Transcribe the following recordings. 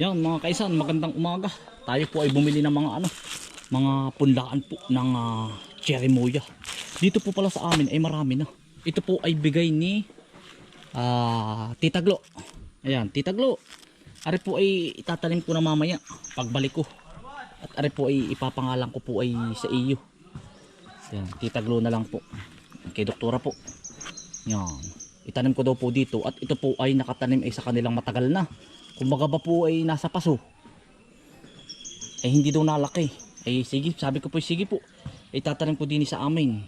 Yan mga kaisan, magandang umaga. Tayo po ay bumili ng mga ano, mga punlaan po ng ah, cherry moya. Dito po pala sa amin ay marami na. Ito po ay bigay ni ah, Tita Glo. Ayan, Tita Glo. Ari po ay itatanim ko na mamaya pagbalik ko. At ari po ay ipapangalan ko po ay sa iyo. Yan, Tita Glo na lang po. Kay doktora po. Yan. Itanim ko daw po dito at ito po ay nakatanim ay sa kanilang matagal na. Kumbaga ba po ay nasa paso. Ay hindi daw nalaki. Ay sige, sabi ko po sige po. Itatanim ko din sa amin.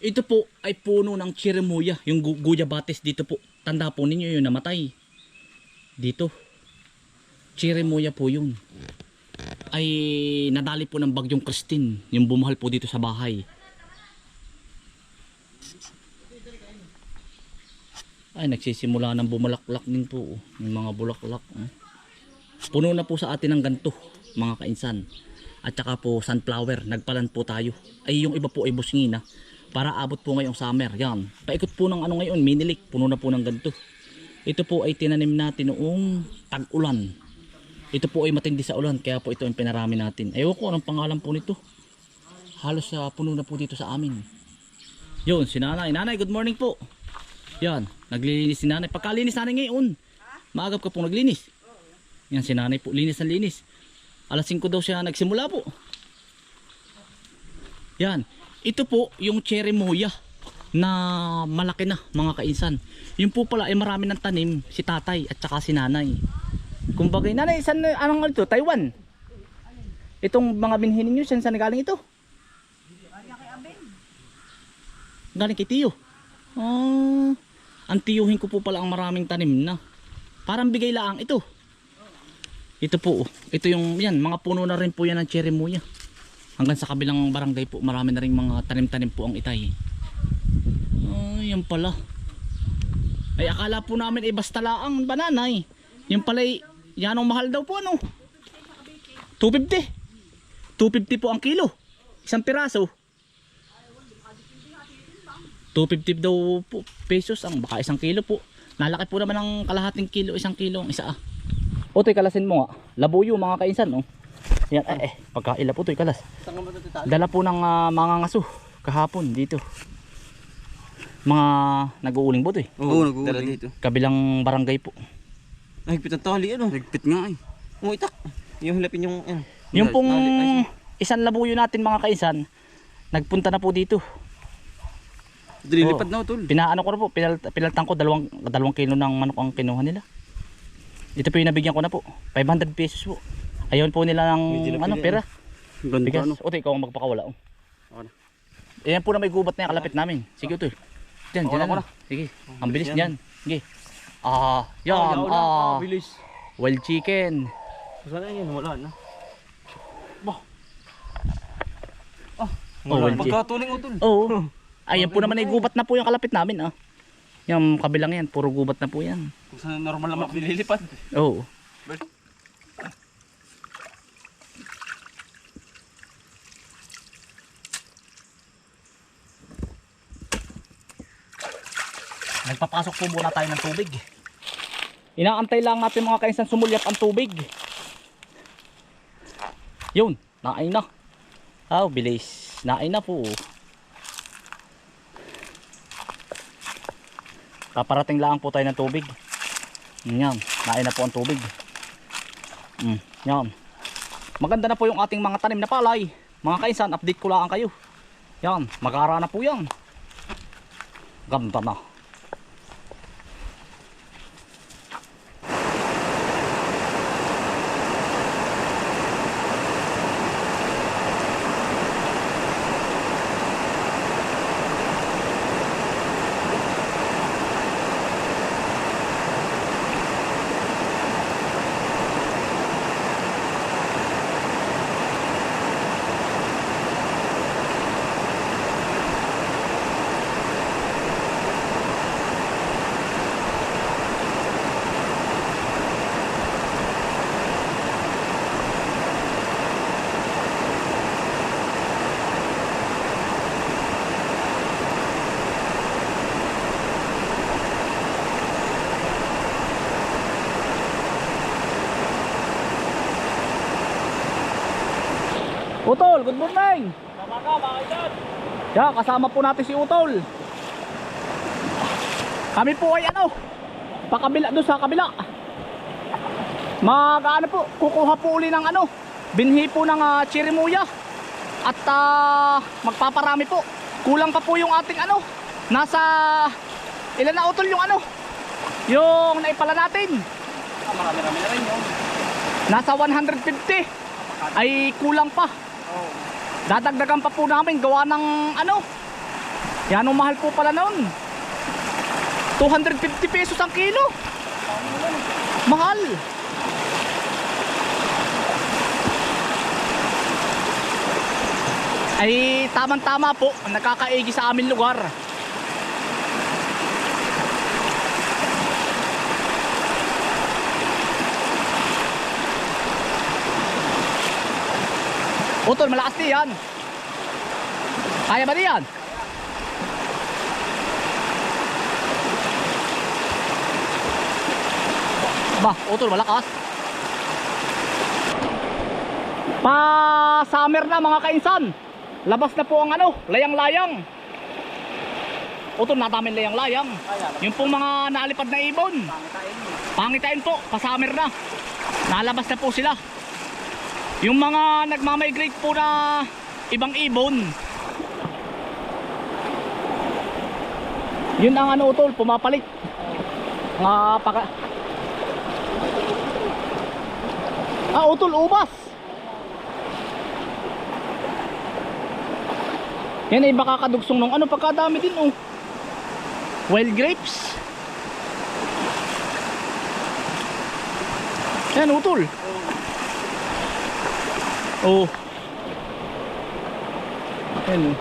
Ito po ay puno ng chirimuya, yung gu- guyabates dito po. Tanda po ninyo yung namatay. Dito. Chirimuya po yun. Ay nadali po ng bagyong Christine, yung bumahal po dito sa bahay. Ay, nagsisimula ng bumalaklak din po. oh. Yung mga bulaklak. oh. Puno na po sa atin ng ganto, mga kainsan. At saka po sunflower, nagpalan po tayo. Ay, yung iba po ay busngina. Para abot po ngayong summer. Yan. Paikot po ng ano ngayon, minilik. Puno na po ng ganto. Ito po ay tinanim natin noong tag-ulan. Ito po ay matindi sa ulan, kaya po ito ang pinarami natin. Ewan ko anong pangalan po nito. Halos sa puno na po dito sa amin. Yun, si nanay. Nanay, good morning po. Yan, naglilinis si nanay. Pagkalinis nanay ngayon, maagap ka pong naglinis. Yan si nanay po, linis na linis. Alas 5 daw siya nagsimula po. Yan, ito po yung cherry moya na malaki na mga kainsan. Yung po pala ay marami ng tanim si tatay at saka si nanay. Kumbaga, nanay, saan, anong ito? Taiwan? Itong mga binhin ninyo, saan saan galing ito? Galing kay Tiyo. Ah, ang tiyuhin ko po pala ang maraming tanim na. Parang bigay laang ito. Ito po, oh. ito yung yan, mga puno na rin po yan ng cherry muya. Hanggang sa kabilang barangay po, marami na rin mga tanim-tanim po ang itay. Ah, yan pala. Ay akala po namin ay basta laang banana eh. Yung pala ay, yan ang mahal daw po ano. 250. 250 po ang kilo. Isang piraso. 250 daw po pesos ang baka isang kilo po. Nalaki po naman ng kalahating kilo, isang kilo ang isa ah. O to'y kalasin mo nga. Labuyo mga kainsan oh. Yan eh, eh pagkaila po to'y kalas. Dala po ng ah, mga ngaso kahapon dito. Mga nag-uuling po to'y. Oo, oh, dala dito. Kabilang barangay po. Nahigpit ang tali ano? Nahigpit nga eh. Oo, itak. Yung hilapin yung... Ano, Yung pong ay, isang labuyo natin mga kainsan, nagpunta na po dito. Dililipad na utol. Pinaano ko na po, pinal, pinaltan ko dalawang, dalawang kilo ng manok ang kinuha nila. Ito po yung nabigyan ko na po. 500 pesos po. Ayun po nila ng ano, pera. Ganda Bigas. ano. Otoy, ikaw ang magpakawala. Oh. Na. Ayan po na may gubat na yung kalapit namin. Sige, Otoy. Diyan, diyan na. Sige, ang bilis yan. niyan. Sige. Ah, yan. Ah, bilis. wild chicken. Saan na yun? Wala na. Bah. Ah, Oh, wala. well, Pagkatuling utol. Oo. Ayan po naman ay gubat na po yung kalapit namin. Ah. Yung kabilang yan, puro gubat na po yan. Kung saan normal naman dililipad. Oo. Nagpapasok po muna tayo ng tubig. Inaantay lang natin mga kainsan sumulyap ang tubig. Yun, naay na. Ah, bilis. Naay na po. Kaparating lang po tayo ng tubig. Yan, naay na po ang tubig. Mm, yan. Maganda na po yung ating mga tanim na palay. Mga kainsan, update ko lang kayo. Yan, magara na po yan. Ganda na. Utol, good morning. Tamaga, bakit? Yeah, kasama po natin si Utol. Kami po ay ano, pakabila doon sa kabila. Mag ano po, kukuha po uli ng ano, binhi po ng uh, chirimuya. At ah, magpaparami po. Kulang pa po yung ating ano, nasa ilan na utol yung ano, yung naipala natin. Ah, marami-rami na rin yun. Nasa 150 ay kulang pa. Oo. Dadagdagan pa po namin gawa ng ano. Yan ang mahal po pala noon. 250 pesos ang kilo. Mahal. Ay tamang-tama po, nakakaigi sa amin lugar. Utol, malakas di yan. Kaya ba di yan? Ba, utol, malakas. Pa summer na mga kainsan. Labas na po ang ano, layang-layang. Utol, natamin layang-layang. Yung pong mga nalipad na ibon. Pangitain po, pa summer na. Nalabas na po sila. Yung mga nagmamigrate po na ibang ibon. Yun ang ano utol, pumapalit. Nga paka... Ah, utol, ubas. Yan ay baka kadugsong nung ano pagkadami din oh. Wild grapes. Yan utol. Oh. Yan oh.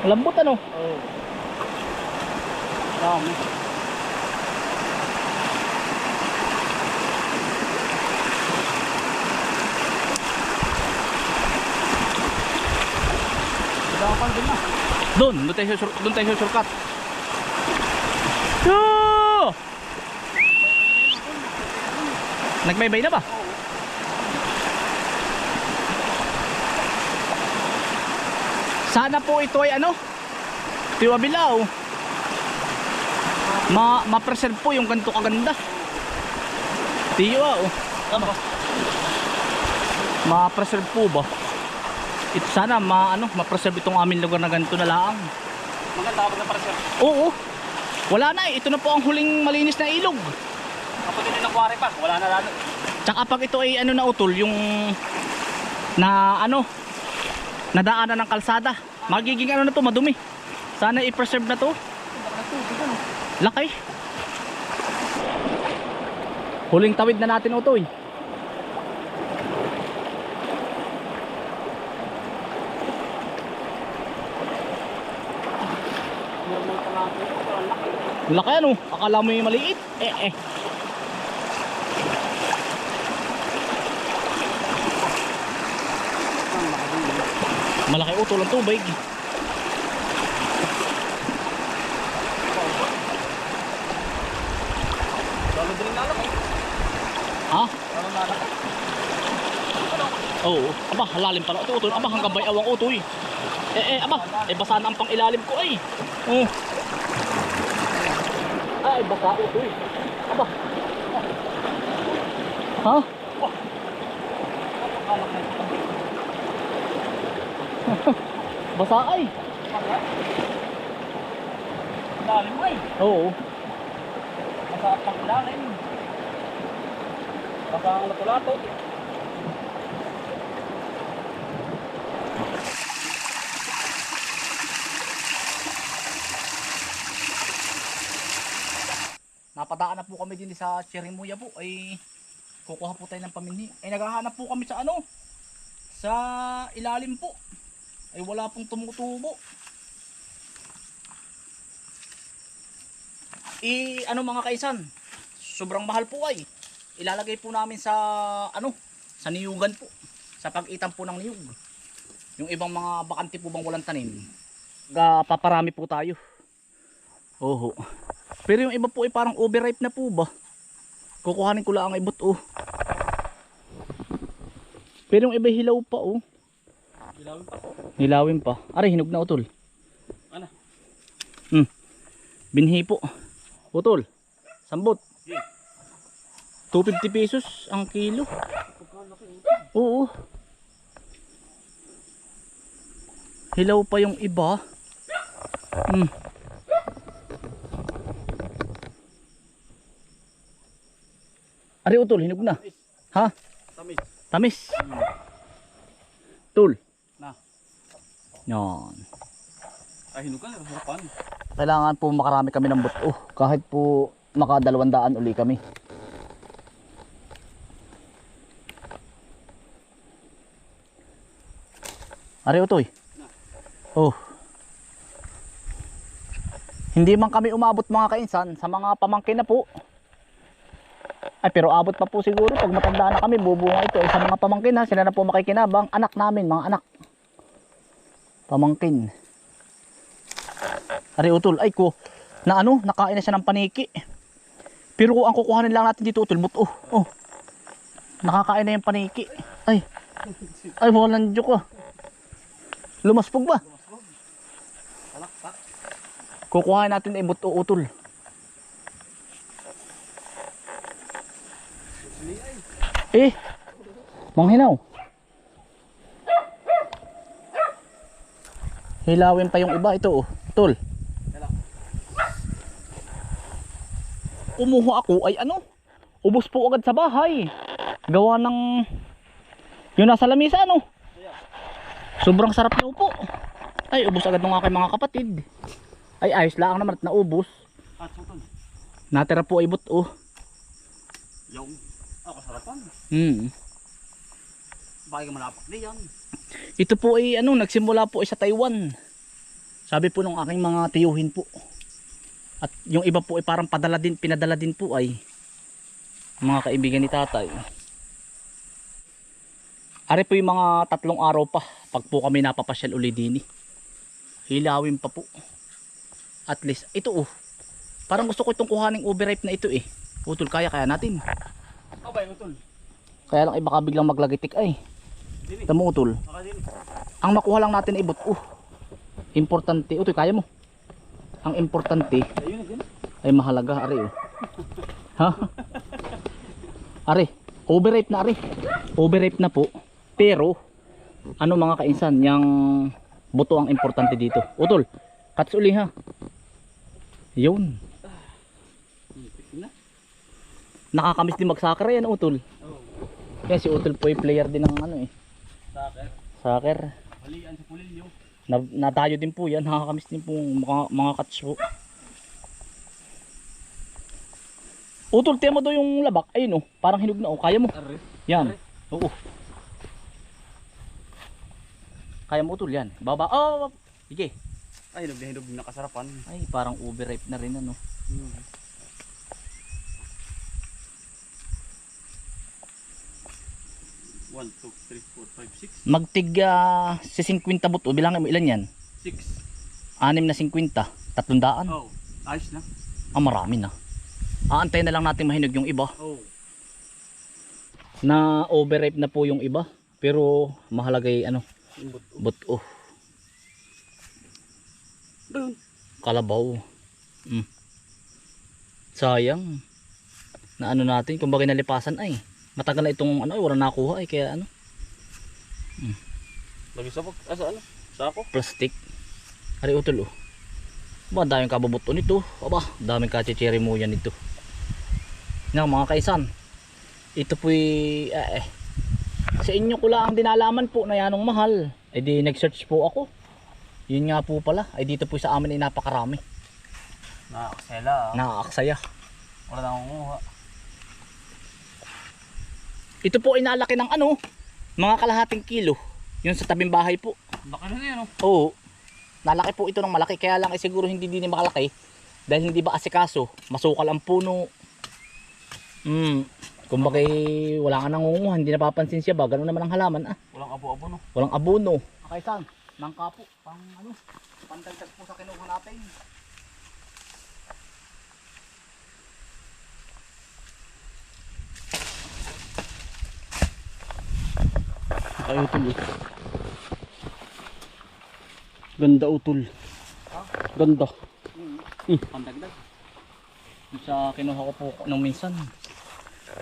Malambot ano? Oo. Dami. Dapan din na. Doon, doon tayo sur doon tayo. Yoo! Nagbaybay na ba? Sana po ito ay ano? Tiwabilaw. Ma ma-preserve po yung ganito kaganda. Tiwa oh. Ma-preserve po ba? Ito sana ma ano, ma-preserve itong aming lugar na ganito na lang. Maganda ako na sir. Oo. Wala na eh. Ito na po ang huling malinis na ilog. Kapag hindi nakuwari pa, wala na lalo. Tsaka pag ito ay ano na utol, yung na ano, nadaanan ng kalsada. Magiging ano na to, madumi. Sana i-preserve na to. Laki. Huling tawid na natin utoy. Laki ano, akala mo yung maliit. Eh eh. Ang laki din. Malaki utol ang tubig. Lalo din na laki. Ha? Lalo na laki. Oo. Aba, halalim pala. Ito, utol. Aba, hanggang bay awang utoy. Eh, eh, aba. Eh, basa na ang pang ilalim ko ay. Oo. Ay, basa utoy. Aba. Ha? basa ay. Lalim mo eh. Oo. Basta pang ilalim. Basta ang lato-lato. Napadaan na po kami din sa Cherimuya po ay kukuha po tayo ng paminhi. Ay naghahanap po kami sa ano? Sa ilalim po. Ay wala pong tumutubo. I ano mga kaisan? Sobrang mahal po ay. Ilalagay po namin sa ano? Sa niyugan po. Sa pag-itan po ng niyug. Yung ibang mga bakante po bang walang tanim. Paparami po tayo. Oho. Pero yung iba po ay parang overripe na po ba? Kukuhanin ko lang ang ibot oh. Pero yung iba hilaw pa oh. Ilawin pa. Hilawin pa. Aray, hinog na utol. Ano? Hmm. Binhi po. Utol. Sambot. Sige. 250 pesos ang kilo. Oo. Hilaw pa yung iba. Hmm. Ari utol, hinog na. Ha? Tamis. Tamis. Tul. Yan. Ay, hinog ka. Harapan. Kailangan po makarami kami ng buto. Kahit po makadalawandaan uli kami. Ari utoy. Oh. Hindi man kami umabot mga kainsan sa mga pamangkin na po. Ay pero abot pa po siguro pag matanda na kami bubunga ito. Eh, sa mga pamangkin ha, sila na po makikinabang. Anak namin, mga anak. Pamangkin. Ari utol, ay ko, na ano, nakain na siya ng paniki. Pero kung ang kukuhanin lang natin dito utol, buto. Oh. Nakakain na yung paniki. Ay. Ay, walang joke ah. Lumaspog ba? Kukuhanin natin ay buto utol. Eh, manghinaw. Hilawin pa yung iba ito oh. Tol. Umuha ako ay ano? Ubos po agad sa bahay. Gawa ng yung nasa lamisa ano? Sobrang sarap na upo. Ay, ubos agad ng aking mga kapatid. Ay, ayos lang naman at naubos. Natira po ay buto. Yung. Ako sarapan. Hmm. Bakit ka malapak di yan? Ito po ay ano, nagsimula po ay sa Taiwan. Sabi po ng aking mga tiyuhin po. At yung iba po ay parang padala din, pinadala din po ay mga kaibigan ni tatay. Ari po yung mga tatlong araw pa pag po kami napapasyal uli din. Hilawin pa po. At least, ito oh. Parang gusto ko itong kuhaning overripe na ito eh. Utol, kaya kaya natin. Abay, utol. Kaya lang iba ka biglang maglagitik ay. Dini. Tamo utol. Baka dini. Ang makuha lang natin ibot. Uh, importante. Utoy, kaya mo. Ang importante ay mahalaga, ari. Oh. Ha? Ari, overripe na ari. Overripe na po. Pero, ano mga kainsan, yung buto ang importante dito. Utol, cuts uli ha. Yun. Hipit na. Nakakamiss din magsakar yan, Utol. Kaya si Utol po ay player din ng ano eh. Soccer. Soccer. Balian sa pulilyo. Na, natayo din po yan. Nakakamiss din po mga, mga cuts po. Utol, tiyan mo daw yung labak. Ayun oh, parang hinog na oh. Kaya mo. Arre. Yan. Oo. Kaya mo utol yan. Baba. Oh, sige. Ay, hinog na na kasarapan. Ay, parang overripe na rin ano. Hmm. One, two, three, four, five, six. Magtig ah, si 50 buto. Bilangin mo ilan yan? Six. Anim na 50. Tatlong daan. Oh, ayos na. Ah, marami na. Aantay na lang natin mahinog yung iba. Oh. Na overripe na po yung iba. Pero mahalagay ano, buto. Doon. Kalabaw. Mm. Sayang. Na ano natin, kumbaga nalipasan ay. Matagal na itong ano, wala nakuha ay kaya ano, Lagi sa asa ano? Sako. plastic. Ari utol oh. Ba, daming kababuto nito. Aba, daming kachichiri mo yan nito. Nga mga kaisan. Ito po'y eh, eh. Sa inyo ko lang dinalaman po na yanong mahal. Eh di nag-search po ako. Yun nga po pala. Ay dito po sa amin ay napakarami. Nakakasela. Nakaaksaya. Wala na akong. Ito po ay nalaki ng ano, mga kalahating kilo. Yun sa tabing bahay po. Laki na yan oh. Oo. Nalaki po ito ng malaki. Kaya lang ay siguro hindi din makalaki. Dahil hindi ba asikaso, masukal ang puno. Hmm. Kumbaga wala ka nangunguha, hindi napapansin siya ba? Ganun naman ang halaman ah. Walang abo-abo no. Walang abono. Okay san, nangka po. Pang ano, pandagdag po sa kinuha natin. Ay, utol. eh. Ganda utol. Ganda. Pandagdag. Yung Sa kinuha ko po nung minsan.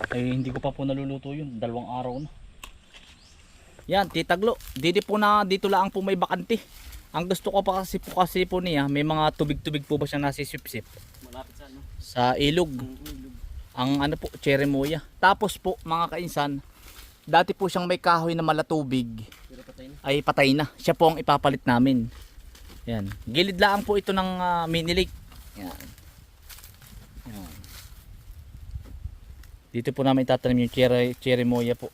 Ay hindi ko pa po naluluto yun. Dalawang araw na. Yan, titaglo. Dito po na dito lang po may bakante. Ang gusto ko pa kasi po kasi po niya, may mga tubig-tubig po ba siya nasisipsip Malapit sa ano. sa ilog. Ang ano po, cherimoya. Tapos po mga kainsan, dati po siyang may kahoy na malatubig patay na. ay patay na. Siya po ang ipapalit namin. Yan. Gilid lang po ito ng ah, mini lake. Yan. Yan. Dito po namin tatanim yung cherry, cherry moya po.